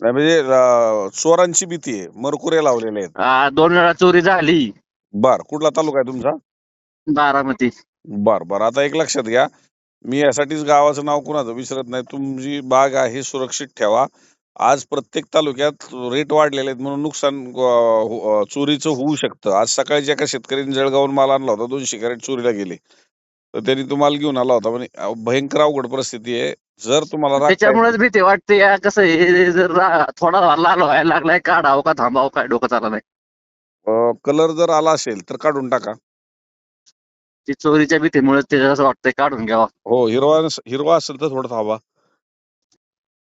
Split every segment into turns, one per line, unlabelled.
नाही म्हणजे अं, चोरांची भीती आहे. मरकुरे लावलेले आहेत.
आ, दोन वेळा चोरी झाली.
बर कुठला तालुका आहे तुमचा?
बारामती.
बर बर. आता एक लक्षात घ्या. मी यासाठीच गावाचं नाव कुणाचं विसरत नाही. तुमची बाग आहे सुरक्षित ठेवा. आज प्रत्येक तालुक्यात रेट वाढलेले आहेत म्हणून नुकसान अं, हो- अं, चोरीचं होऊ शकतं. आज सकाळी एका शेतकऱ्यांनी जळगावून माल आणला होता. दोनशे कॅरेट चोरीला गेले. तर त्यांनी तो माल घेऊन आला होता. म्हणजे अं, भयंकर अवघड परिस्थिती आहे. जर तुम्हाला
त्याच्यामुळेच भीती वाटते या कसं हे जर रा- थोडा लाल व्हायला लागलाय काढावं का थांबावं काय डोकं चाललं नाही.
कलर जर आला असेल तर काढून टाका.
ती चोरीच्या भीतीमुळे ते असं वाटतंय काढून घ्यावा.
हो हिरवा नस- हिरवा असेल तर थोडं थांबा.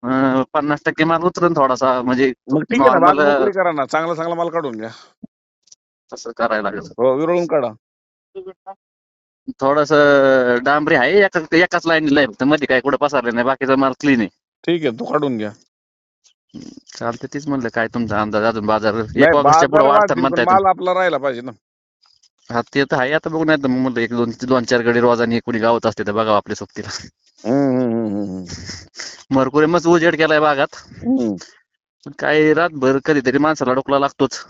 अं, पन्नास टक्के माल उतरून थोडासा म्हणजे
मग ठीक आहे ना बाग
normal,
मोकळी करा ना चांगला चांगला माल काढून घ्या.
तसं करायला लागेल.
हो विरळून काढा.
थोडस डांबरी आहे. एका एकाच लाईनीला आहे फक्त. मध्ये काय कुठं पसरलं नाही. बाकीचा माल क्लीन आहे.
ठीक आहे. तो काढून घ्या.
चालतं तेच म्हणलं काय तुमचा अंदाज? अजून बाजार एक वर्षाच्या पुढे वाढतात म्हणताय
माल आपला राहिला पाहिजे ना.
हा ते तर आहे. आता बघून नाही म्हणलं एक दोन दोन चार गडी रोजानी कोणी गावत असते तर बघावं आपल्या सोबतीला. मरकुरे मस्त उजेड केलाय बागात. काय रातभर कधीतरी माणसाला डोकला लागतोच.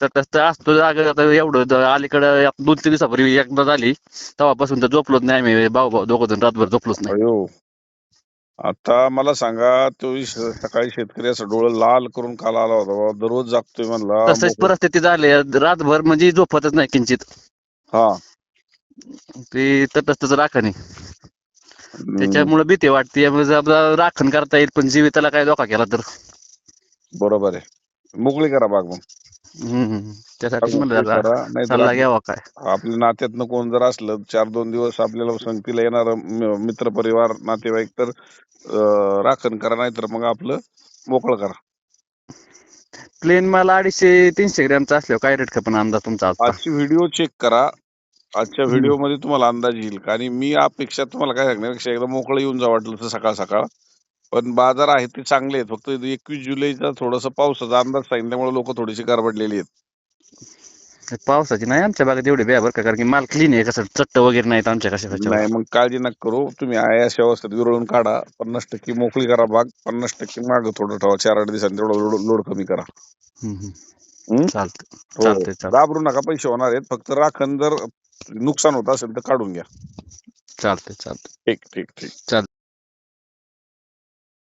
तर तसं असतो जागा आता एवढं अलीकडं दोन तीन दिवसापूर्वी एकदा झाली. तेव्हापासून तर झोपलोच नाही आम्ही भाऊ भाऊ दोघं जण रातभर झोपलोच नाही.
अयो. आता मला सांगा तो श- सकाळी शेतकरी असं डोळं लाल करून काल आला होता बाबा दररोज जागतोय म्हणला.
तसंच
मोकळं.
परिस्थिती झाली रातभर म्हणजे झोपतच नाही किंचित.
हा.
ते तर तसंच राखणी
हम्म,
त्याच्यामुळे भीती वाटते जर राखण करता येईल पण जीविताला काय धोका केला तर.
बरोबर आहे. मोकळी करा बाग मग.
हम्म. त्यासाठी म्हणलं
मोकळी
जरा
करा नाही
सल्ला घ्यावा काय.
आपल्या नात्यातनं कोण जर असलं चार दोन दिवस आपल्याला संगतीला येणार मित्र परिवार नातेवाईक तर अं, राखण करा नाही तर मग आपलं मोकळं करा.
प्लेन मला अडीचशे तीनशे ग्रॅमचा असल्यावर काय रेट खपन अंदाज तुमचा आजचा
आजची व्हिडिओ चेक करा. आजच्या
हम्म.
व्हिडिओमध्ये तुम्हाला अंदाज येईल. आणि मी अपेक्षा तुम्हाला काय सांगण्यापेक्षा एकदा मोकळं येऊन जा वाटलं तर सकाळ सकाळ. पण बाजार आहेत ते चांगले आहेत. फक्त एकवीस जुलैचा थोडस पावसाचा अंदाज सांगितल्यामुळे लोक थोडीशी गडबडलेली आहेत.
पावसाची नाही आमच्या बागेत एवढी बॅ बरं का कारण की माल क्लीन आहे कसं चट्ट वगैरे नाहीत आमच्या कशा
नाही मग काळजी नका करू. तुम्ही आहे अशा अवस्थेत विरळून काढा. पन्नास टक्के मोकळी करा बाग. पन्नास टक्के माग थोडं ठेवा. चार आठ दिवसांनी तेवढं लोड लोड कमी करा. हम्म?
चालतं.
हो.
चालतंय चालतंय.
घाबरू नका. पैसे होणार आहेत. फक्त राखण जर नुकसान होत असेल तर काढून घ्या.
चालतंय चालतंय.
ठीक ठीक ठीक.